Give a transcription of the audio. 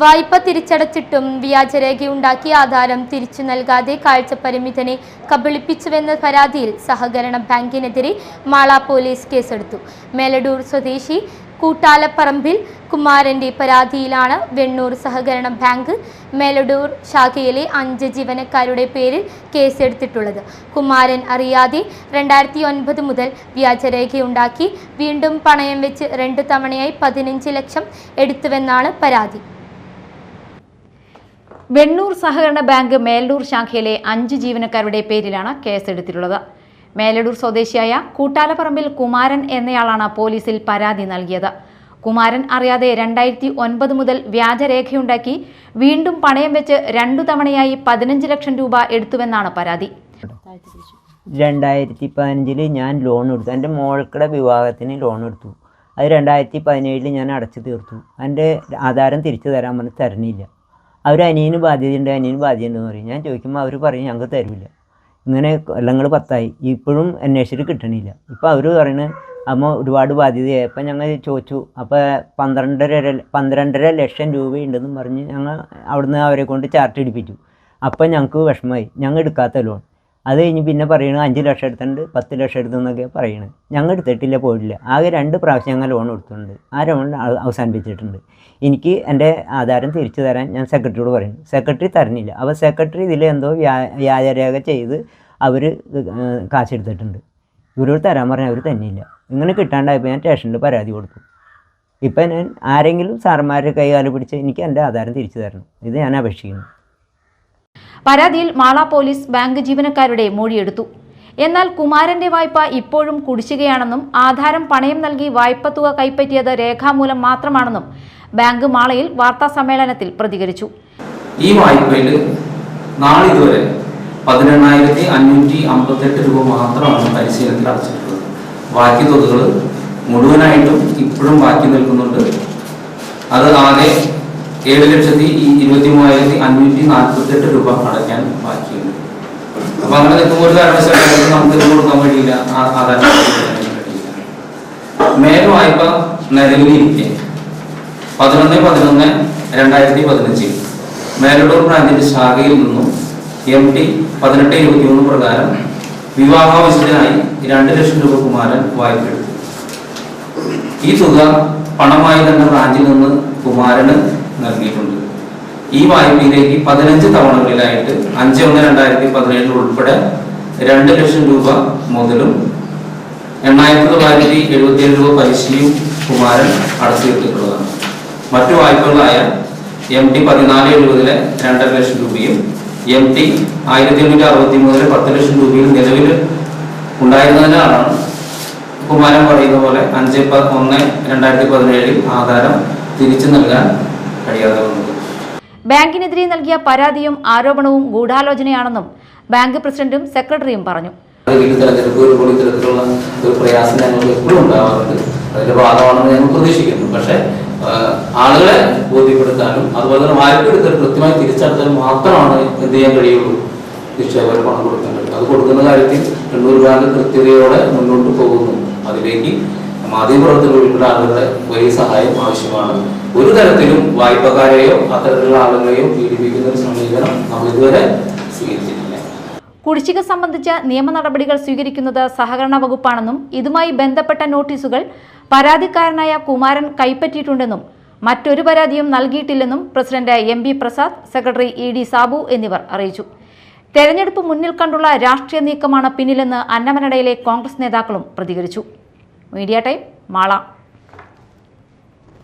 വായ്പ തിരിച്ചടച്ചിട്ടും വ്യാജരേഖയുണ്ടാക്കിയ ആധാരം തിരിച്ചു നൽകാതെ കാഴ്ചപരിമിതനെ കബളിപ്പിച്ചുവെന്ന പരാതിയിൽ സഹകരണ ബാങ്കിനെതിരെ മാള പോലീസ് കേസെടുത്തു. മേലടൂർ സ്വദേശി കൂട്ടാലപ്പറമ്പിൽ കുമാരന്റെ പരാതിയിലാണ് വെണ്ണൂർ സഹകരണ ബാങ്ക് മേലടൂർ ശാഖയിലെ അഞ്ച് ജീവനക്കാരുടെ പേരിൽ കേസെടുത്തിട്ടുള്ളത്. കുമാരൻ അറിയാതെ രണ്ടായിരത്തി ഒൻപത് മുതൽ വ്യാജരേഖയുണ്ടാക്കി വീണ്ടും പണയം വെച്ച് രണ്ട് തവണയായി പതിനഞ്ച് ലക്ഷം എടുത്തുവെന്നാണ് പരാതി. വെണ്ണൂർ സഹകരണ ബാങ്ക് മേലൂർ ശാഖയിലെ അഞ്ച് ജീവനക്കാരുടെ പേരിലാണ് കേസെടുത്തിട്ടുള്ളത്. മേലടൂർ സ്വദേശിയായ കൂട്ടാലപ്പറമ്പിൽ കുമാരൻ എന്നയാളാണ് പോലീസിൽ പരാതി നൽകിയത്. കുമാരൻ അറിയാതെ രണ്ടായിരത്തി ഒൻപത് മുതൽ വ്യാജരേഖയുണ്ടാക്കി വീണ്ടും പണയം വെച്ച് രണ്ടു തവണയായി പതിനഞ്ച് ലക്ഷം രൂപ എടുത്തുവെന്നാണ് പരാതി. രണ്ടായിരത്തി പതിനഞ്ചിൽ ഞാൻ ലോൺ എടുത്തു. എന്റെ മോൾക്കുടെ വിവാഹത്തിന് ലോൺ എടുത്തു. അത് രണ്ടായിരത്തി പതിനേഴിൽ ഞാൻ അടച്ചു തീർത്തു. എന്റെ ആധാരം തിരിച്ചു തരാൻ പറഞ്ഞ് തരണില്ല. അവർ അനിയന് ബാധ്യതയുണ്ട് അനിയന് ബാധ്യതയുണ്ടെന്ന് പറയും. ഞാൻ ചോദിക്കുമ്പോൾ അവർ പറയും ഞങ്ങൾക്ക് തരില്ല ഇങ്ങനെ കൊല്ലങ്ങൾ പത്തായി. ഇപ്പോഴും അന്വേഷിച്ചിട്ട് കിട്ടണില്ല. ഇപ്പോൾ അവർ പറയുന്നത് അമ്മ ഒരുപാട് ബാധ്യതയായി. അപ്പം ഞങ്ങൾ ചോദിച്ചു അപ്പോൾ പന്ത്രണ്ടര പന്ത്രണ്ടര ലക്ഷം രൂപയുണ്ടെന്നും പറഞ്ഞ് ഞങ്ങൾ അവിടുന്ന് അവരെ കൊണ്ട് ചാർട്ട് എടുപ്പിച്ചു അപ്പം ഞങ്ങൾക്ക് വിഷമമായി. ഞങ്ങൾ എടുക്കാത്ത ലോൺ അത് കഴിഞ്ഞ് പിന്നെ പറയണത് അഞ്ച് ലക്ഷം എടുത്തിട്ടുണ്ട് പത്ത് ലക്ഷം എടുത്തെന്നൊക്കെ പറയണത് ഞങ്ങൾ എടുത്തിട്ടില്ല പോയിട്ടില്ല. ആകെ രണ്ട് പ്രാവശ്യം ഞങ്ങൾ ലോൺ എടുത്തിട്ടുണ്ട്. ആ ലോൺ അവസാനിപ്പിച്ചിട്ടുണ്ട്. എനിക്ക് എന്റെ ആധാരം തിരിച്ചു തരാൻ ഞാൻ സെക്രട്ടറിയോട് പറയുന്നു സെക്രട്ടറി തരണില്ല. അപ്പോൾ സെക്രട്ടറി ഇതിൽ എന്തോ വ്യാ വ്യാജരേഖ ചെയ്ത് അവർ കാശെടുത്തിട്ടുണ്ട്. ഇവരോട് തരാൻ പറഞ്ഞാൽ അവർ തന്നെയില്ല ഇങ്ങനെ കിട്ടാണ്ടായപ്പോൾ ഞാൻ സ്റ്റേഷനിൽ പരാതി കൊടുത്തു. ഇപ്പം ഞാൻ ആരെങ്കിലും സാറന്മാരുടെ കൈകാലം പിടിച്ച് എനിക്ക് എന്റെ ആധാരം തിരിച്ചു തരണം. ഇത് ഞാൻ അപേക്ഷിക്കുന്നു. പരാതിയിൽ മാള പോലീസ് ബാങ്ക് ജീവനക്കാരുടെ മൊഴിയെടുത്തു. എന്നാൽ കുമാരന്റെ വായ്പ ഇപ്പോഴും കുടിശ്ശികയാണെന്നും ആധാരം പണയം നൽകി വായ്പ തുക കൈപ്പറ്റിയത് രേഖാമൂലം മാത്രമാണെന്നും ബാങ്ക് മാളയിൽ വാർത്താ സമ്മേളനത്തിൽ പ്രതികരിച്ചു. ഈ വായ്പയിൽ നാളിതുവരെ പതിനെണ്ണായിരത്തി അഞ്ഞൂറ്റി അമ്പത്തെട്ട് രൂപ മാത്രമാണ് പരിശീലനത്തിൽ അടച്ചിട്ടുള്ളത്. ബാക്കി തുകകൾ മുഴുവനായിട്ടും ഇപ്പോഴും ബാക്കി നിൽക്കുന്നുണ്ട്. അത് ആകെ ഏഴ് ലക്ഷത്തി ഇരുപത്തി മൂവായിരത്തി അഞ്ഞൂറ്റി നാൽപ്പത്തി എട്ട് രൂപ അടയ്ക്കാൻ ബാക്കിയുണ്ട്. അപ്പൊ അങ്ങനെ നിൽക്കുമ്പോൾ ഒരു കാരണവശാലും നമുക്ക് ഇത് കൊടുക്കാൻ കഴിയില്ല. മേൽ വായ്പ നിലവിലിരിക്കെ പതിനൊന്ന് പതിനൊന്ന് രണ്ടായിരത്തി പതിനഞ്ചിൽ മേലടൂർ ബ്രാഞ്ചിന്റെ ശാഖയിൽ നിന്നും എം ടി പതിനെട്ട് ഇരുപത്തി മൂന്ന് പ്രകാരം വിവാഹാവശ്യത്തിനായി രണ്ട് ലക്ഷം രൂപ കുമാരൻ വായ്പ എടുത്തു. ഈ തുക പണമായി തന്നെ ബ്രാഞ്ചിൽ നിന്ന് കുമാരന് നൽകിയിട്ടുണ്ട്. ഈ വായ്പയിലേക്ക് പതിനഞ്ച് തവണകളിലായിട്ട് അഞ്ച് ഒന്ന് രണ്ടായിരത്തി പതിനേഴിൽ ഉൾപ്പെടെ രണ്ട് ലക്ഷം രൂപ മുതലും എണ്ണായിരത്തി തൊള്ളായിരത്തി എഴുപത്തി ഏഴ് രൂപ പലിശയും കുമാരൻ അടച്ചു തീർത്തിട്ടുള്ളതാണ് മറ്റു വായ്പകളായ എം ടി പതിനാല് എഴുപതിലെ രണ്ടര ലക്ഷം രൂപയും എം ടി ആയിരത്തി എണ്ണൂറ്റി അറുപത്തി മൂന്നിലെ പത്ത് ലക്ഷം രൂപയും നിലവിൽ ഉണ്ടായിരുന്നതിനാലാണ് കുമാരൻ പറയുന്ന പോലെ അഞ്ച് ഒന്ന് രണ്ടായിരത്തി പതിനേഴിൽ ആധാരം തിരിച്ചു നൽകാൻ കഴിയാതെ വന്നത് ബാങ്കിനെതിരെ നൽകിയ പരാതിയും ആരോപണവും ഗൂഢാലോചനയാണെന്നും ബാങ്ക് പ്രസിഡന്റും സെക്രട്ടറിയും പറഞ്ഞു. തെരഞ്ഞെടുപ്പ് ഒരു ഇത്തരത്തിലുള്ള ഒരു പ്രയാസം ഞങ്ങൾക്ക് എപ്പോഴും ഉണ്ടാവാറുണ്ട്. അതിന്റെ ഭാഗമാണെന്ന് ഞങ്ങൾ പ്രതീക്ഷിക്കുന്നു. പക്ഷേ ആളുകളെ ബോധ്യപ്പെടുത്താനും അതുപോലെ തന്നെ വായ്പ എടുത്തത് കൃത്യമായി തിരിച്ചടച്ചാൽ മാത്രമാണ് എന്ത് ചെയ്യാൻ കഴിയുള്ളൂ. നിക്ഷേപകർ പണം കൊടുക്കേണ്ടത്. അത് കൊടുക്കുന്ന കാര്യത്തിൽ കണ്ണൂർ ബാങ്ക് കൃത്യതയോടെ മുന്നോട്ട് പോകുന്നു. അതിലേക്ക് മാധ്യമപ്രവർത്തകർ ഉൾപ്പെടെ ആളുകളെ വലിയ സഹായം ആവശ്യമാണ്. ഒരു തരത്തിലും വായ്പക്കാരെയോ അത്തരത്തിലുള്ള ആളുകളെയോ പീഡിപ്പിക്കുന്ന ഒരു സമീപനം നമ്മൾ ഇതുവരെ കുടിശ്ശിക സംബന്ധിച്ച നിയമ നടപടികൾ സ്വീകരിക്കുന്നത് സഹകരണ വകുപ്പാണെന്നും ഇതുമായി ബന്ധപ്പെട്ട നോട്ടീസുകൾ പരാതിക്കാരനായ കുമാരൻ കൈപ്പറ്റിയിട്ടുണ്ടെന്നും മറ്റൊരു പരാതിയും നൽകിയിട്ടില്ലെന്നും president M B Prasad secretary E D Sabu എന്നിവർ അറിയിച്ചു. തെരഞ്ഞെടുപ്പ് മുന്നിൽ കണ്ടുള്ള രാഷ്ട്രീയ നീക്കമാണ് പിന്നിലെന്ന് അന്നമനടയിലെ കോൺഗ്രസ് നേതാക്കളും പ്രതികരിച്ചു. Media time Mala